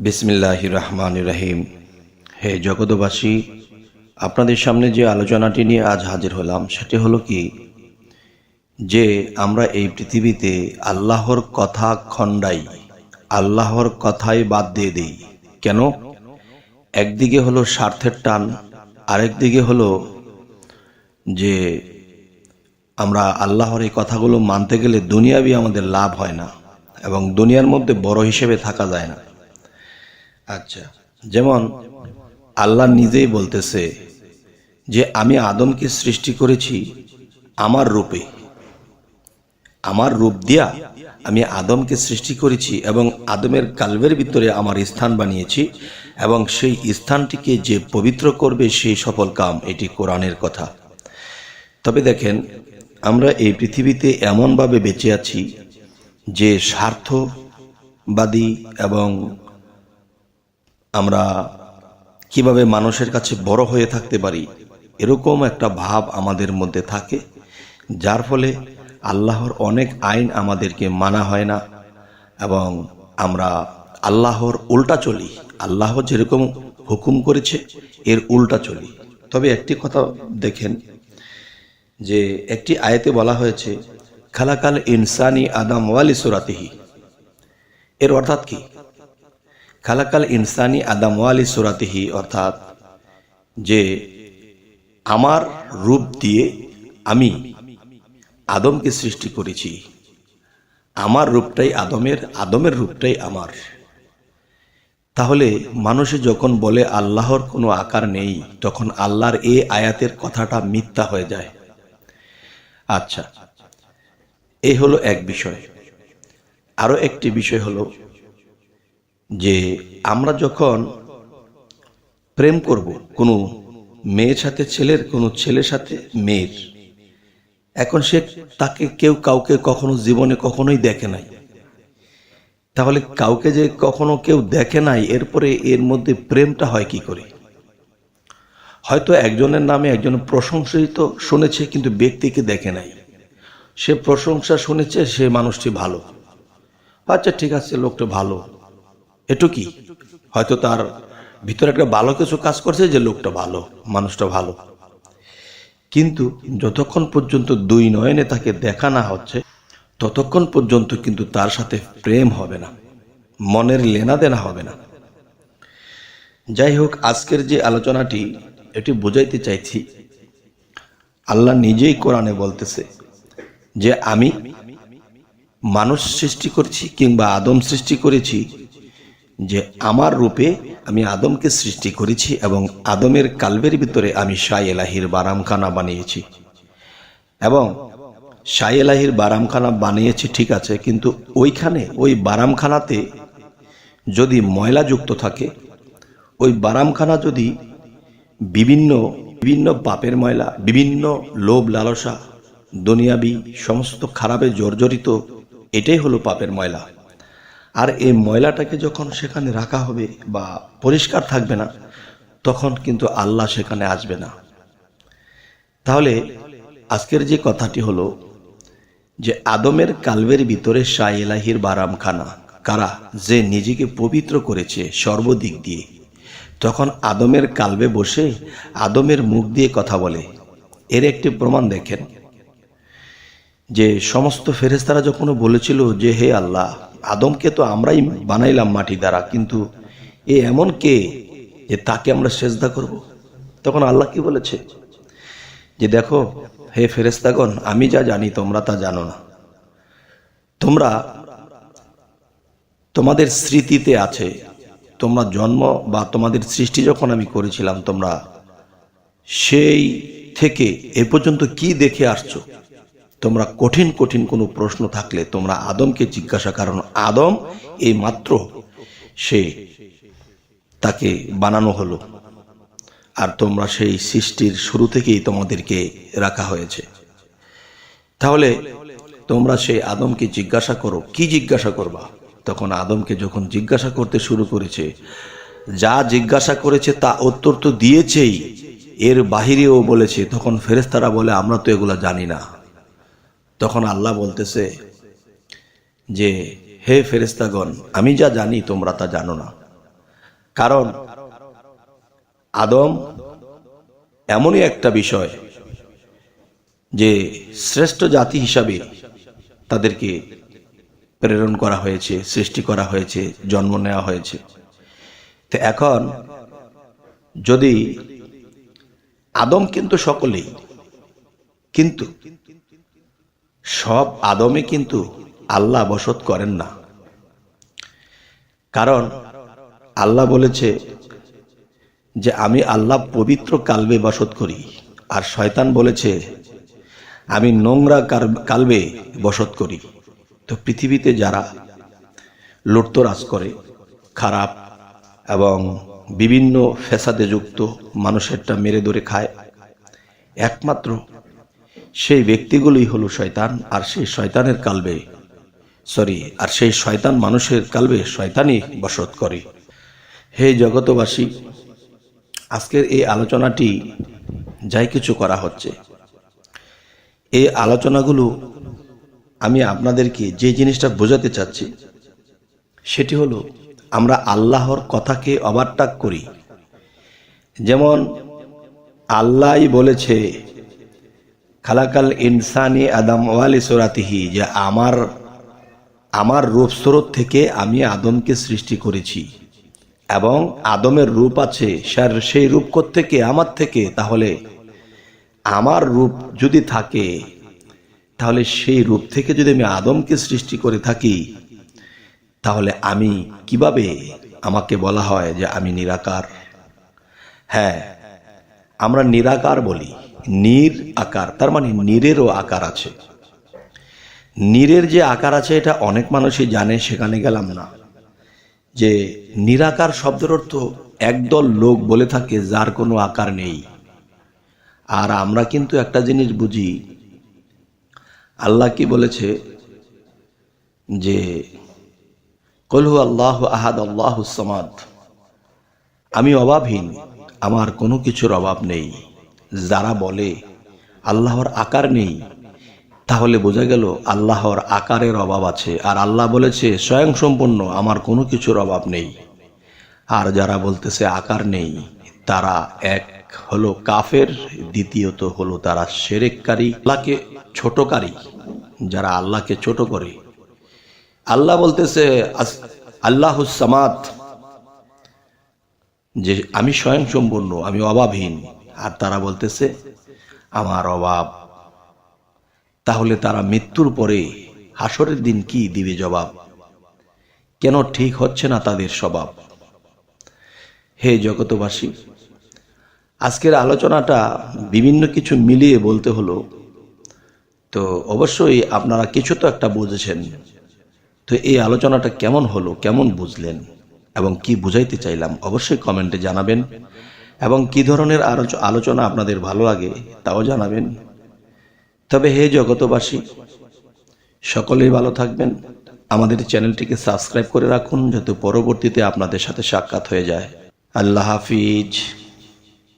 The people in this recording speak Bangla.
বিসমিল্লাহ রহমান রহিম হে জগতবাসী আপনাদের সামনে যে আলোচনাটি নিয়ে আজ হাজির হলাম সেটি হলো কি? যে আমরা এই পৃথিবীতে আল্লাহর কথা খণ্ডাই, আল্লাহর কথাই বাদ দিয়ে দিই। কেন? একদিকে হলো স্বার্থের টান, আরেকদিকে হলো যে আমরা আল্লাহর এই কথাগুলো মানতে গেলে দুনিয়াবি আমাদের লাভ হয় না এবং দুনিয়ার মধ্যে বড় হিসেবে থাকা যায় না। আচ্ছা যেমন আল্লাহ নিজেই বলতেছে যে, আমি আদমকে সৃষ্টি করেছি আমার রূপে। আমার রূপ দিয়া আমি আদমকে সৃষ্টি করেছি এবং আদমের কালবের ভিতরে আমার স্থান বানিয়েছি এবং সেই স্থানটিকে যে পবিত্র করবে সেই সফল কাম এটি কোরআনের কথা। তবে দেখেন, আমরা এই পৃথিবীতে এমনভাবে বেঁচে আছি যে স্বার্থবাদী এবং আমরা কীভাবে মানুষের কাছে বড় হয়ে থাকতে পারি, এরকম একটা ভাব আমাদের মধ্যে থাকে, যার ফলে আল্লাহর অনেক আইন আমাদেরকে মানা হয় না এবং আমরা আল্লাহর উল্টা চলি। আল্লাহ যেরকম হুকুম করেছে, এর উল্টা চলি। তবে একটি কথা দেখেন যে একটি আয়াতে বলা হয়েছে, খালাকাল ইনসানি আদাম ওয়ালি সুরাতিহি। এর অর্থাৎ কি? খালাকাল ইনসানি আদাম ওয়ালি সুরাতিহি, অর্থাৎ যে আমার রূপ দিয়ে আমি আদমকে সৃষ্টি করেছি, আমার রূপটাই আদমের আদমের রূপটাই আমার। তাহলে মানুষে যখন বলে আল্লাহর কোনো আকার নেই, তখন আল্লাহর এ আয়াতের কথাটা মিথ্যা হয়ে যায়। আচ্ছা এই হলো এক বিষয়। আরও একটি বিষয় হলো যে আমরা যখন প্রেম করব, কোনো মেয়ের সাথে, ছেলের, কোনো ছেলের সাথে, মেয়ের, এখন সে তাকে কেউ কাউকে কখনো জীবনে কখনোই দেখে নাই। তাহলে কাউকে যে কখনো কেউ দেখে নাই, এরপরে এর মধ্যে প্রেমটা হয় কি করে? হয়তো একজনের নামে একজন প্রশংসিত শুনেছে, কিন্তু ব্যক্তিকে দেখে নাই। সে প্রশংসা শুনেছে, সে মানুষটি ভালো। আচ্ছা ঠিক আছে, লোকটা ভালো। এটু কি? হয়তো তার ভিতরে একটা ভালো কিছু কাজ করছে যে লোকটা ভালো, মানুষটা ভালো। কিন্তু যতক্ষণ পর্যন্ত দুই নয়নে তাকে দেখা না হচ্ছে, ততক্ষণ পর্যন্ত কিন্তু তার সাথে প্রেম হবে না, মনের লেনা দেনা হবে না। যাই হোক, আজকের যে আলোচনাটি, এটি বোঝাইতে চাইছি, আল্লাহ নিজেই কোরআনে বলতেছে যে, আমি মানুষ সৃষ্টি করছি কিংবা আদম সৃষ্টি করেছি যে আমার রূপে আমি আদমকে সৃষ্টি করেছি এবং আদমের কালবের ভিতরে আমি শাহ এলাহির বারামখানা বানিয়েছি। এবং শাহ এলাহির বারামখানা বানিয়েছি, ঠিক আছে, কিন্তু ওইখানে, ওই বারামখানাতে যদি ময়লা যুক্ত থাকে, ওই বারামখানা যদি বিভিন্ন বিভিন্ন পাপের ময়লা, বিভিন্ন লোভ লালসা, দুনিয়াবি সমস্ত খারাপে জর্জরিত, এটাই হলো পাপের ময়লা। আর এই ময়লাটাকে যখন সেখানে রাখা হবে বা পরিষ্কার থাকবে না, তখন কিন্তু আল্লাহ সেখানে আসবে না। তাহলে আজকের যে কথাটি হলো যে আদমের কালবের ভিতরে শাহ এলাহির বারামখানা, কারা? যে নিজেকে পবিত্র করেছে সর্বদিক দিয়ে। তখন আদমের কালবে বসে আদমের মুখ দিয়ে কথা বলে। এর একটি প্রমাণ দেখেন। যে সমস্ত ফেরেস্তারা যখন বলেছিল যে, হে আল্লাহ আদমকে তো আমরাই বানাইলাম মাটি দ্বারা, কিন্তু এ এমন কে যে তাকে আমরা সেজদা করব? তখন আল্লাহ কি বলেছে? যে দেখো, হে ফেরেস্তাগণ আমি যা জানি তোমরা তা জানো না। তোমরা তোমাদের স্মৃতিতে আছে, তোমরা জন্ম বা তোমাদের সৃষ্টি যখন আমি করেছিলাম, তোমরা সেই থেকে এ পর্যন্ত কি দেখে আসছো? তোমরা কঠিন কঠিন কোনো প্রশ্ন থাকলে তোমরা আদমকে জিজ্ঞাসা, কারণ আদম এই মাত্র সে তাকে বানানো হলো। আর তোমরা সেই সৃষ্টির শুরু থেকেই তোমাদেরকে রাখা হয়েছে। তাহলে তোমরা সেই আদমকে জিজ্ঞাসা করো, কি জিজ্ঞাসা করবা? তখন আদমকে যখন জিজ্ঞাসা করতে শুরু করেছে, যা জিজ্ঞাসা করেছে তা উত্তর তো দিয়েছেই, এর বাহিরেও বলেছে। তখন ফেরেস্তারা বলে, আমরা তো এগুলা জানি না। তখন আল্লাহ বলতেছে যে, হে ফেরেস্তাগণ আমি যা জানি তোমরা তা জানো না। কারণ আদম এমনই একটা বিষয় যে শ্রেষ্ঠ জাতি হিসাবে তাদেরকে প্রেরণ করা হয়েছে, সৃষ্টি করা হয়েছে, জন্ম নেওয়া হয়েছে। তো এখন যদি আদম কিন্তু সকলেই, কিন্তু সব আদমে কিন্তু আল্লাহ বসত করেন না। কারণ আল্লাহ বলেছে যে, আমি আল্লাহ পবিত্র কালবে বসত করি। আর শয়তান বলেছে, আমি নোংরা কালবে বসত করি। তো পৃথিবীতে যারা লুটতরাজ করে, খারাপ এবং বিভিন্ন ফেসাদে যুক্ত মানুষেরটা মেরে ধরে খায়, একমাত্র সেই ব্যক্তিগুলোই হলো শয়তান আর সেই শয়তানের কালবে। সরি, আর সেই শয়তান মানুষের কালবে শয়তানই বসত করে। হে জগতবাসী আজকের এই আলোচনাটি যাই কিছু করা হচ্ছে। এই আলোচনাগুলো আমি আপনাদেরকে যে জিনিসটা বোঝাতে চাচ্ছি, সেটি হলো আমরা আল্লাহর কথাকে অবারটাক করি। যেমন, আল্লাহই বলেছে খালাকাল ইনসানি আদম ওয়ালি সোরাতিহি, যে আমার আমার রূপ স্রোত থেকে আমি আদমকে সৃষ্টি করেছি। এবং আদমের রূপ আছে স্যার সেই রূপ থেকে আমার থেকে। তাহলে আমার রূপ যদি থাকে, তাহলে সেই রূপ থেকে যদি আমি আদমকে সৃষ্টি করে থাকি, তাহলে আমি কীভাবে আমাকে বলা হয় যে আমি নিরাকার? হ্যাঁ আমরা নিরাকার বলি। নীর আকার, তার মানে নীরেরও আকার আছে। নীরের যে আকার আছে, এটা অনেক মানুষই জানে, সেখানে গেলাম না। যে নিরাকার শব্দের অর্থ একদল লোক বলে থাকে, যার কোনো আকার নেই। আর আমরা কিন্তু একটা জিনিস বুঝি, আল্লাহ কি বলেছে? যে কলহু আল্লাহ আহাদ, আল্লাহ সমাদ। আমি অভাবহীন, আমার কোনো কিছুর অভাব নেই। যারা বলে, আল্লাহর আকার নেই, তাহলে বোঝা গেল আল্লাহর আকারের অভাব আছে। আর আল্লাহ বলেছে স্বয়ং সম্পূর্ণ আমার কোনো কিছুর অভাব নেই। আর যারা বলতেছে, আকার নেই, তারা এক হলো কাফের, দ্বিতীয়ত হলো তারা সেরেককারী, আল্লাহকে ছোটকারী, যারা আল্লাহকে ছোট করে। আল্লাহ বলতেছে আল্লাহ সামাদ, যে আমি স্বয়ং সম্পূর্ণ আমি অভাবহীন। আর তারা বলতেছে, আমার অভাব। তাহলে তারা মৃত্যুর পরে হাসরের দিন কি দিবে জবাব? কেন ঠিক হচ্ছে না তাদের স্বভাব? হে জগতবাসী আজকের আলোচনাটা বিভিন্ন কিছু মিলিয়ে বলতে হলো। তো অবশ্যই আপনারা কিছু তো একটা বুঝেছেন। তো এই আলোচনাটা কেমন হলো, কেমন বুঝলেন এবং কি বুঝাইতে চাইলাম, অবশ্যই কমেন্টে জানাবেন। এবং কি ধরনের আলোচ- আলোচনা আপনাদের ভালো লাগে তাও জানাবেন। তবে হে জগতবাসী সকলেই ভালো থাকবেন। আমাদের চ্যানেলটিকে সাবস্ক্রাইব করে রাখুন, যাতে পরবর্তীতে আপনাদের সাথে সাক্ষাৎ হয়ে যায়। আল্লাহ হাফিজ।